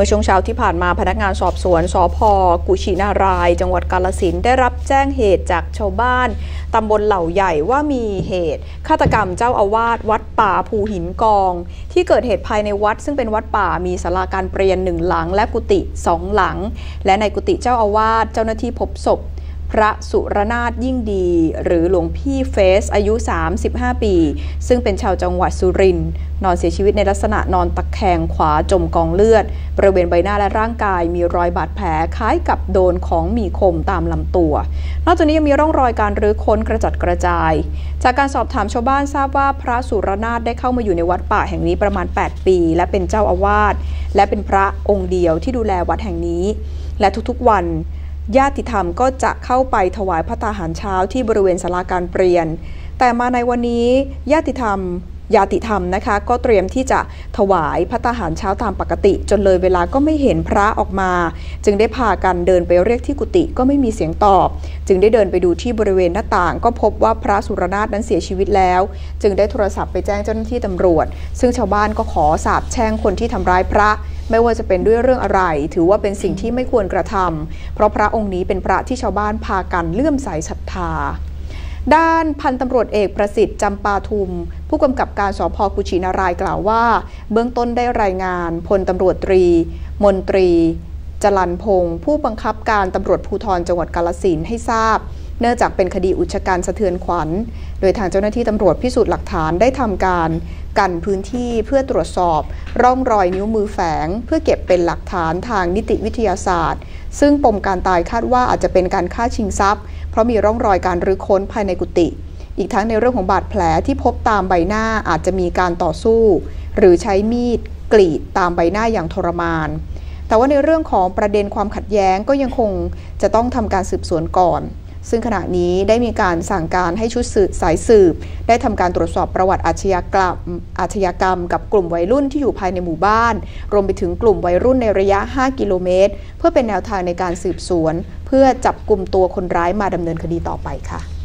มื่อช่วงเช้าที่ผ่านมาพนักงานสอบสวนสพกุชินาราย จังหวัดกาลสินได้รับแจ้งเหตุจากชาวบ้านตำบลเหล่าใหญ่ว่ามีเหตุ ฆาตกรรมเจ้าอาวาสวัดป่าภูหินกอง ที่เกิดเหตุภายในวัด ซึ่งเป็นวัดป่ามีศาลาการเปลี่ยนหนึ่งหลัง และกุฏิสองหลัง และในกุฏิเจ้าอาวาสเจ้าหน้าที่พบศพ พระสุรนาถยิ่งดี หรือหลวงพี่เฟสอายุ 35 ปี ซึ่งเป็นชาวจังหวัดสุรินทร์นอนเสียชีวิตในลักษณะนอนตะแคงขวาจมกองเลือด บริเวณใบหน้าและร่างกายมีรอยบาดแผลคล้ายกับโดนของมีคมตามลำตัว นอกจากนี้ยังมีร่องรอยการรื้อค้นกระจัดกระจาย จากการสอบถามชาวบ้านทราบว่าพระสุรนาถได้เข้ามาอยู่ในวัดป่าแห่งนี้ประมาณ 8 ปี และเป็นเจ้าอาวาสและเป็นพระองค์เดียวที่ดูแลวัดแห่งนี้ และทุกๆวัน ญาติธรรมก็จะเข้าไปถวายพระตาหารเช้าที่บริเวณสาราการเปลี่ยน แต่มาในวันนี้ญาติธรรมญาติธรรมนะคะ ก็เตรียมที่จะถวายพระตาหารเช้าตามปกติ จนเลยเวลาก็ไม่เห็นพระออกมา จึงได้พากันเดินไปเรียกที่กุฏิก็ไม่มีเสียงตอบ จึงได้เดินไปดูที่บริเวณหน้าต่าง ก็พบว่าพระสุรนาถนั้นเสียชีวิตแล้ว จึงได้โทรศัพท์ไปแจ้งเจ้าหน้าที่ตำรวจ ซึ่งชาวบ้านก็ขอสาบแช่งคนที่ทำร้ายพระ ไม่ว่าจะเป็นด้วยเรื่องอะไร ถือว่าเป็นสิ่งที่ไม่ควรกระทำเพราะพระองค์นี้เป็นพระที่ชาวบ้านพากันเลื่อมใสศรัทธาด้านพันตำรวจเอกประสิทธิ์จำปาทุม ผู้กำกับการสพกุชินารายกล่าวว่า เบื้องต้นได้รายงานพลตำรวจตรี มนตรีจรันพงศ์ผู้บังคับการตำรวจภูธรจังหวัดกาลสินให้ทราบ เนื่องจากเป็นคดีอุชการสะเทือนขวัญ โดยทางเจ้าหน้าที่ตำรวจพิสูจน์หลักฐานได้ทำการกันพื้นที่เพื่อตรวจสอบร่องรอยนิ้วมือแฝง เพื่อเก็บเป็นหลักฐานทางนิติวิทยาศาสตร์ ซึ่งปมการตายคาดว่าอาจจะเป็นการฆ่าชิงทรัพย์ เพราะมีร่องรอยการรื้อค้นภายในกุฏิอีกทั้งในเรื่องของบาดแผลที่พบตามใบหน้าอาจจะมีการต่อสู้ หรือใช้มีดกรีดตามใบหน้าอย่างทรมาน แต่ว่าในเรื่องของประเด็นความขัดแย้งก็ยังคงจะต้องทำการสืบสวนก่อน ซึ่งขณะนี้ได้มีการสั่งการให้ชุดสืบสายสืบ ได้ทำการตรวจสอบประวัติอาชญากรรมอาชญากรรม กับกลุ่มวัยรุ่นที่อยู่ภายในหมู่บ้าน รวมไปถึงกลุ่มวัยรุ่นในระยะ 5 กิโลเมตร เพื่อเป็นแนวทางในการสืบสวน เพื่อจับกลุ่มตัวคนร้ายมาดำเนินคดีต่อไปค่ะ